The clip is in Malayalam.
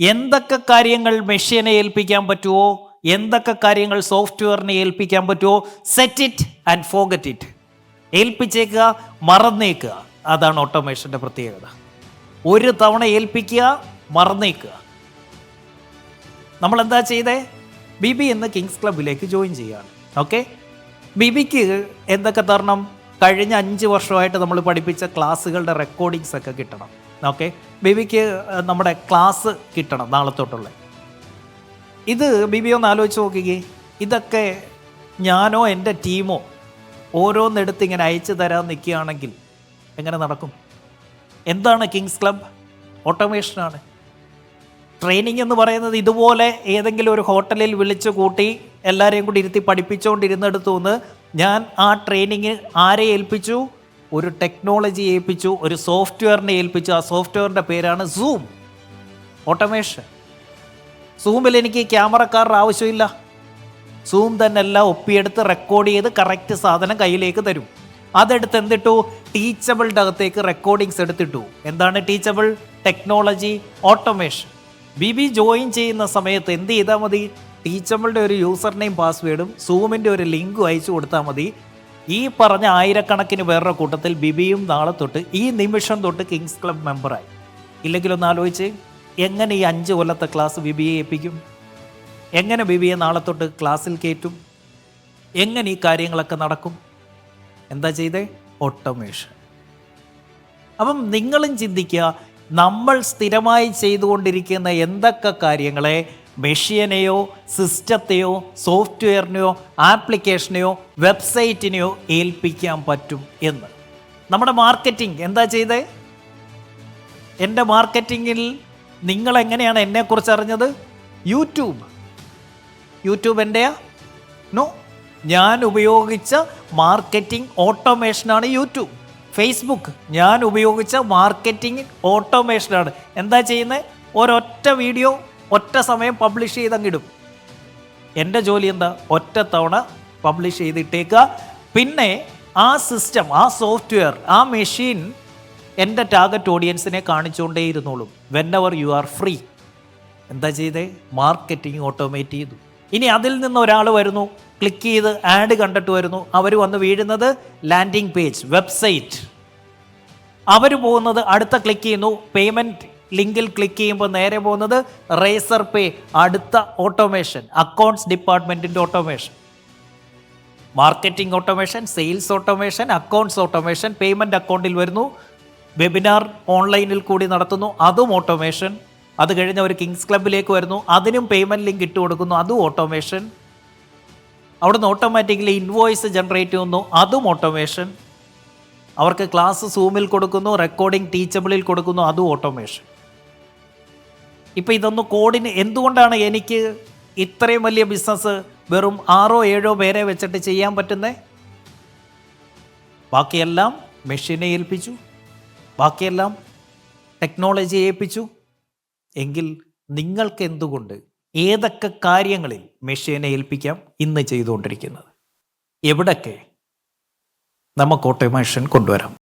എന്തൊക്കെ കാര്യങ്ങൾ മെഷീനെ ഏൽപ്പിക്കാൻ പറ്റുമോ എന്തൊക്കെ കാര്യങ്ങൾ സോഫ്റ്റ്വെയറിനെ ഏൽപ്പിക്കാൻ പറ്റുമോ set it and forget it ഏൽപ്പിച്ചേക്കുക മറന്നേക്കുക. അതാണ് ഓട്ടോമേഷന്റെ പ്രത്യേകത. ഒരു തവണ ഏൽപ്പിക്കുക മറന്നേക്കുക. നമ്മൾ എന്താ ചെയ്തേ? ബിബി എന്ന കിങ്സ് ക്ലബിലേക്ക് ജോയിൻ ചെയ്യുകയാണ്. ഓക്കെ? ബിബിക്ക് എന്തൊക്കെ തരണം? കഴിഞ്ഞ അഞ്ച് വർഷമായിട്ട് നമ്മൾ പഠിപ്പിച്ച ക്ലാസ്സുകളുടെ റെക്കോർഡിങ്സ് ഒക്കെ കിട്ടണം. ഓക്കെ ബിബിക്ക് നമ്മുടെ ക്ലാസ് കിട്ടണം നാളെ തൊട്ടുള്ള ഇത് ബിബി ഒന്ന് ആലോചിച്ച് നോക്കിക്കേ. ഇതൊക്കെ ഞാനോ എന്റെ ടീമോ ഓരോന്നെടുത്ത് ഇങ്ങനെ അയച്ചു തരാൻ നിൽക്കുകയാണെങ്കിൽ എങ്ങനെ നടക്കും? എന്താണ് കിങ്സ് ക്ലബ്? ഓട്ടോമേഷനാണ്. ട്രെയിനിങ് എന്ന് പറയുന്നത് ഇതുപോലെ ഏതെങ്കിലും ഒരു ഹോട്ടലിൽ വിളിച്ചു കൂട്ടി എല്ലാവരെയും കൂടി ഇരുത്തി പഠിപ്പിച്ചുകൊണ്ടിരുന്നെടുത്തു നിന്ന് ഞാൻ ആ ട്രെയിനിങ് ആരെ ഏൽപ്പിച്ചു? ഒരു ടെക്നോളജി ഏൽപ്പിച്ചു ഒരു സോഫ്റ്റ്വെയറിനെ ഏൽപ്പിച്ചു. ആ സോഫ്റ്റ്വെയറിന്റെ പേരാണ് സൂം ഓട്ടോമേഷൻ സൂമിൽ എനിക്ക് ക്യാമറക്കാരുടെ ആവശ്യമില്ല. സൂം തന്നെ എല്ലാം ഒപ്പിയെടുത്ത് റെക്കോർഡ് ചെയ്ത് കറക്റ്റ് സാധനം കയ്യിലേക്ക് തരും. അതെടുത്ത് എന്തിട്ടു? ടീച്ചബിളിന്റെ അകത്തേക്ക് റെക്കോർഡിങ്സ് എടുത്തിട്ടു. എന്താണ് teachable technology automation B B join ചെയ്യുന്ന സമയത്ത് എന്ത് ചെയ്താൽ മതി? ടീച്ചബിളുടെ ഒരു യൂസർ നെയിം പാസ്വേഡും സൂമിന്റെ ഒരു ലിങ്കും അയച്ചു കൊടുത്താൽ മതി. ഈ പറഞ്ഞ ആയിരക്കണക്കിന് പേരുടെ കൂട്ടത്തിൽ ബിബിയും നാളെ തൊട്ട് ഈ നിമിഷം തൊട്ട് കിങ്സ് ക്ലബ് മെമ്പറായി. ഇല്ലെങ്കിലൊന്ന് ആലോചിച്ച് എങ്ങനെ ഈ അഞ്ച് കൊല്ലത്തെ ക്ലാസ് ബിബിയെ ഏൽപ്പിക്കും? എങ്ങനെ ബിബിയെ നാളെ തൊട്ട് ക്ലാസ്സിൽ കയറ്റും? എങ്ങനെ ഈ കാര്യങ്ങളൊക്കെ നടക്കും? എന്താ ചെയ്തേ? ഓട്ടോമേഷൻ അപ്പം നിങ്ങളും ചിന്തിക്കുക നമ്മൾ സ്ഥിരമായി ചെയ്തുകൊണ്ടിരിക്കുന്ന എന്തൊക്കെ കാര്യങ്ങളെ മെഷീനെയോ സിസ്റ്റത്തെയോ സോഫ്റ്റ്വെയറിനെയോ ആപ്ലിക്കേഷനെയോ വെബ്സൈറ്റിനെയോ ഏൽപ്പിക്കാൻ പറ്റും എന്ന്. നമ്മുടെ മാർക്കറ്റിംഗ് എന്താ ചെയ്തേ? എന്റെ മാർക്കറ്റിങ്ങിൽ നിങ്ങൾ എങ്ങനെയാണ് എന്നെക്കുറിച്ച് അറിഞ്ഞത്? യൂട്യൂബ്. യൂട്യൂബ് എന്റെയാ നോ. ഞാൻ ഉപയോഗിച്ച മാർക്കറ്റിംഗ് ഓട്ടോമേഷനാണ് യൂട്യൂബ്. ഫേസ്ബുക്ക്. ഞാൻ ഉപയോഗിച്ച മാർക്കറ്റിംഗ് ഓട്ടോമേഷനാണ്. എന്താ ചെയ്യുന്നത് ഒരൊറ്റ വീഡിയോ ഒറ്റ സമയം പബ്ലിഷ് ചെയ്തങ്ങിടും. എന്റെ ജോലി എന്താ? ഒറ്റ തവണ പബ്ലിഷ് ചെയ്തിട്ടേക്കുക. പിന്നെ ആ സിസ്റ്റം ആ സോഫ്റ്റ്വെയർ ആ മെഷീൻ എന്റെ ടാർഗറ്റ് ഓഡിയൻസിനെ കാണിച്ചുകൊണ്ടേ ഇരുന്നോളും whenever you are free എന്താ ചെയ്തേ? മാർക്കറ്റിംഗ് ഓട്ടോമേറ്റ് ചെയ്തു. ഇനി അതിൽ നിന്ന് ഒരാൾ വരുന്നു. ക്ലിക്ക് ചെയ്ത് ആഡ് കണ്ടിട്ട് വരുന്നു. അവർ വന്ന് വീഴുന്നത് ലാൻഡിംഗ് പേജ് വെബ്സൈറ്റ് അവർ പോകുന്നത് അടുത്ത ക്ലിക്ക് ചെയ്യുന്നു. പേയ്മെന്റ് ലിങ്കിൽ ക്ലിക്ക് ചെയ്യുമ്പോൾ നേരെ പോകുന്നത് റേസർ പേ അടുത്ത ഓട്ടോമേഷൻ അക്കൗണ്ട്സ് ഡിപ്പാർട്ട്മെന്റിന്റെ automation marketing automation sales automation accounts automation payment അക്കൗണ്ടിൽ വരുന്നു. വെബിനാർ ഓൺലൈനിൽ കൂടി നടത്തുന്നു. അതും ഓട്ടോമേഷൻ അത് കഴിഞ്ഞ് ഒരു കിങ്സ് ക്ലബിലേക്ക് വരുന്നു. അതിനും പേയ്മെന്റ് ലിങ്ക് ഇട്ട് കൊടുക്കുന്നു. അതും ഓട്ടോമേഷൻ അവിടുന്ന് ഓട്ടോമാറ്റിക്കലി ഇൻവോയ്സ് ജനറേറ്റ് ചെയ്യുന്നു. അതും ഓട്ടോമേഷൻ അവർക്ക് ക്ലാസ് സൂമിൽ കൊടുക്കുന്നു. റെക്കോർഡിംഗ് ടീച്ചബിളിൽ കൊടുക്കുന്നു. അതും ഓട്ടോമേഷൻ ഇപ്പം ഇതൊന്ന് കോഡിന് എന്തുകൊണ്ടാണ് എനിക്ക് ഇത്രയും വലിയ ബിസിനസ് വെറും ആറോ ഏഴോ പേരെ വെച്ചിട്ട് ചെയ്യാൻ പറ്റുന്നത് ബാക്കിയെല്ലാം മെഷീനെ ഏൽപ്പിച്ചു. ബാക്കിയെല്ലാം ടെക്നോളജി ഏൽപ്പിച്ചു. എങ്കിൽ നിങ്ങൾക്ക് എന്തുകൊണ്ട് ഏതൊക്കെ കാര്യങ്ങളിൽ മെഷീനെ ഏൽപ്പിക്കാം ഇന്ന് ചെയ്തുകൊണ്ടിരിക്കുന്നത്? എവിടൊക്കെ നമുക്ക് ഓട്ടോമേഷൻ കൊണ്ടുവരാം.